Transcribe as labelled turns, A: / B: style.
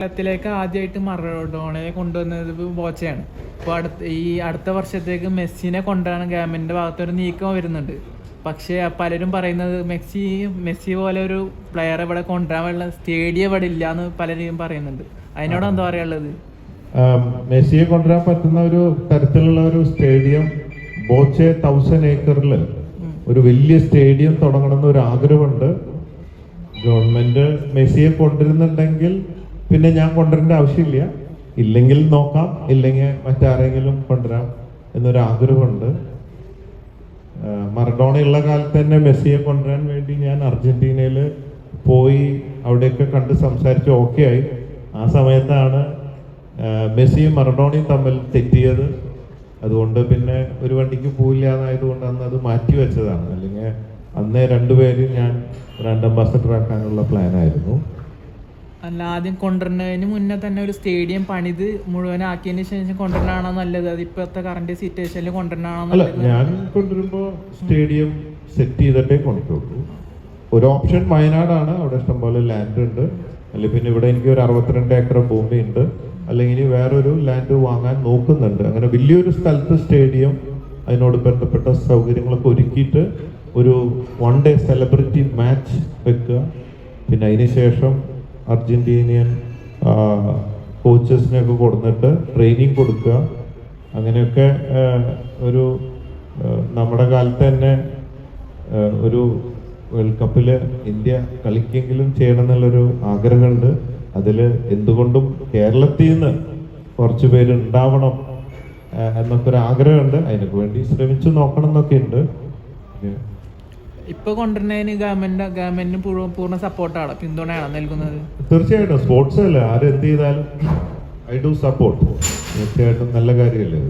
A: കേരളത്തിലേക്ക് ആദ്യമായിട്ട് മറഡോണയെ കൊണ്ടുവന്നത് ബോച്ചയാണ്. അപ്പോൾ അടുത്ത ഈ അടുത്ത വർഷത്തേക്ക് മെസ്സിനെ കൊണ്ടാണ് ഗവൺമെന്റിന്റെ ഭാഗത്തൊരു നീക്കം വരുന്നുണ്ട്. പക്ഷേ പലരും പറയുന്നത് മെസ്സി മെസ്സി പോലെ ഒരു പ്ലെയർ ഇവിടെ കൊണ്ടുവരാനുള്ള സ്റ്റേഡിയം ഇവിടെ ഇല്ല എന്ന് പലരും പറയുന്നുണ്ട്. അതിനോട് എന്താ പറയാനുള്ളത്
B: മെസ്സിയെ കൊണ്ടുവരാൻ പറ്റുന്ന ഒരു തരത്തിലുള്ള ഒരു സ്റ്റേഡിയം ബോച്ചെ തൗസൻഡ് ഏക്കറിൽ ഒരു വലിയ സ്റ്റേഡിയം തുടങ്ങണമെന്ന് ഒരു ആഗ്രഹമുണ്ട്. ഗവൺമെന്റ് മെസ്സിയെ കൊണ്ടുവരുന്നുണ്ടെങ്കിൽ പിന്നെ ഞാൻ കൊണ്ടുവരേണ്ട ആവശ്യമില്ല. ഇല്ലെങ്കിൽ നോക്കാം ഇല്ലെങ്കിൽ മറ്റാരെങ്കിലും കൊണ്ടുവരാം എന്നൊരു ആഗ്രഹമുണ്ട് മറഡോണയുള്ള കാലത്ത് തന്നെ മെസ്സിയെ കൊണ്ടുവരാൻ വേണ്ടി ഞാൻ അർജന്റീനയിൽ പോയി അവിടെയൊക്കെ കണ്ട് സംസാരിച്ച് ഓക്കെ ആയി. ആ സമയത്താണ് മെസ്സിയും മറഡോണയും തമ്മിൽ തെറ്റിയത്. അതുകൊണ്ട് പിന്നെ ഒരു വണ്ടിക്ക് പോയില്ല എന്നായതുകൊണ്ട് അന്ന് അത് മാറ്റി വെച്ചതാണ്. അല്ലെങ്കിൽ അന്നേ രണ്ടുപേരും ഞാൻ ബ്രാൻഡ് അംബാസഡർ ആക്കാനുള്ള പ്ലാനായിരുന്നു
A: അല്ല ആദ്യം കൊണ്ടുവരുന്നതിന് മുന്നേ തന്നെ ഒരു സ്റ്റേഡിയം പണിത് മുഴുവനാക്കിയതിന് ശേഷം കൊണ്ടുവരണാണോ നല്ലത്? അത് ഇപ്പോഴത്തെ കറണ്ട് സിറ്റുവേഷനിൽ കൊണ്ടുവരണാണോ
B: അല്ല ഞാൻ കൊണ്ടുവരുമ്പോൾ സ്റ്റേഡിയം സെറ്റ് ചെയ്തിട്ടേ കൊണ്ടുവരുള്ളൂ. ഒരു ഓപ്ഷൻ വയനാടാണ്. അവിടെ ഇഷ്ടംപോലെ ലാൻഡ് ഉണ്ട്. അല്ലെങ്കിൽ പിന്നെ ഇവിടെ എനിക്ക് ഒരു അറുപത്തിരണ്ട് ഏക്കർ ഭൂമി ഉണ്ട്. അല്ലെങ്കിൽ ഇനി വേറൊരു ലാൻഡ് വാങ്ങാൻ നോക്കുന്നുണ്ട്. അങ്ങനെ വലിയൊരു സ്ഥലത്ത് സ്റ്റേഡിയം അതിനോട് ബന്ധപ്പെട്ട സൗകര്യങ്ങളൊക്കെ ഒരുക്കിയിട്ട് ഒരു വൺ ഡേ സെലിബ്രിറ്റി മാച്ച് വെക്കുക. പിന്നെ അതിന് ശേഷം അർജന്റീനിയൻ കോച്ചസിനെയൊക്കെ കൊടുത്തിട്ട് ട്രെയിനിങ് കൊടുക്കുക. അങ്ങനെയൊക്കെ ഒരു നമ്മുടെ കാലത്ത് തന്നെ ഒരു വേൾഡ് കപ്പിൽ ഇന്ത്യ കളിക്കെങ്കിലും ചെയ്യണം എന്നുള്ളൊരു ആഗ്രഹമുണ്ട്. അതിൽ എന്തുകൊണ്ടും കേരളത്തിൽ നിന്ന് കുറച്ച് പേര് ഉണ്ടാവണം എന്നൊക്കെ ഒരു ആഗ്രഹമുണ്ട്. അതിനൊക്കെ വേണ്ടി ശ്രമിച്ചു നോക്കണം എന്നൊക്കെ ഉണ്ട്
A: ഇപ്പൊ കൊണ്ടുവരുന്നതിന് ഗവൺമെന്റ് ഗവൺമെന്റിന് പൂർണ സപ്പോർട്ടാണ്. പിന്തുണയാണ് നൽകുന്നത്.
B: തീർച്ചയായിട്ടും. സ്പോർട്സ് അല്ലേ? ആരെന്ത് ചെയ്താലും ഐ ഡു സപ്പോർട്ട് തീർച്ചയായിട്ടും നല്ല കാര്യമല്ലേ